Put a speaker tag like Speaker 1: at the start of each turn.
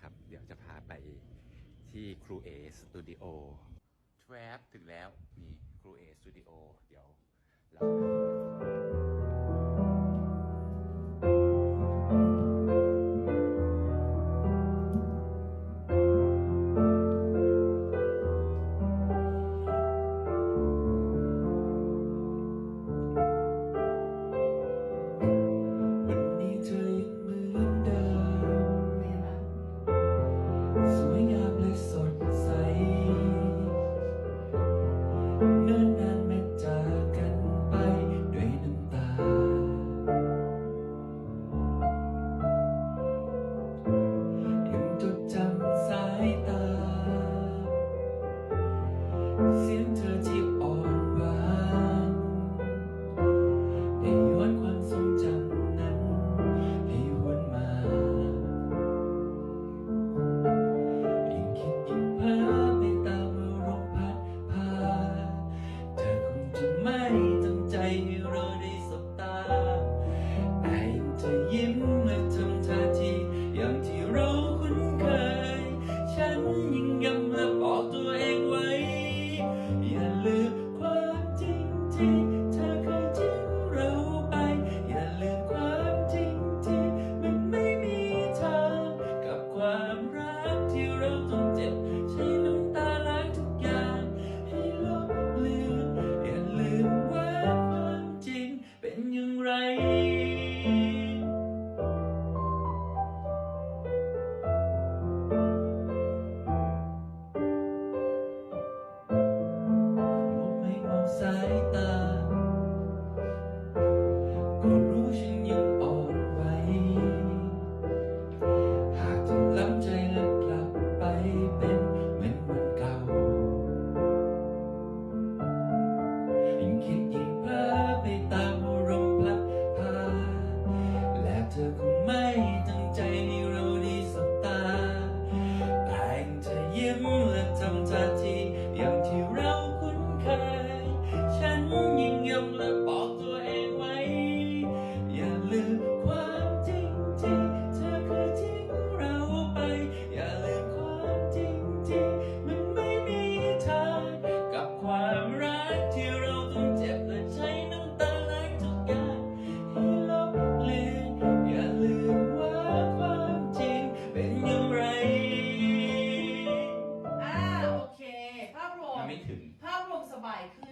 Speaker 1: ครับ เดี๋ยวจะพาไปที่ครูเอสตูดิโอทรปถึงแล้ว นี่ครูเอสตูดิโอเดี๋ยวเรา
Speaker 2: see. took my
Speaker 3: ไม่
Speaker 1: ถึง
Speaker 3: ภาพรวมสบายขึ้น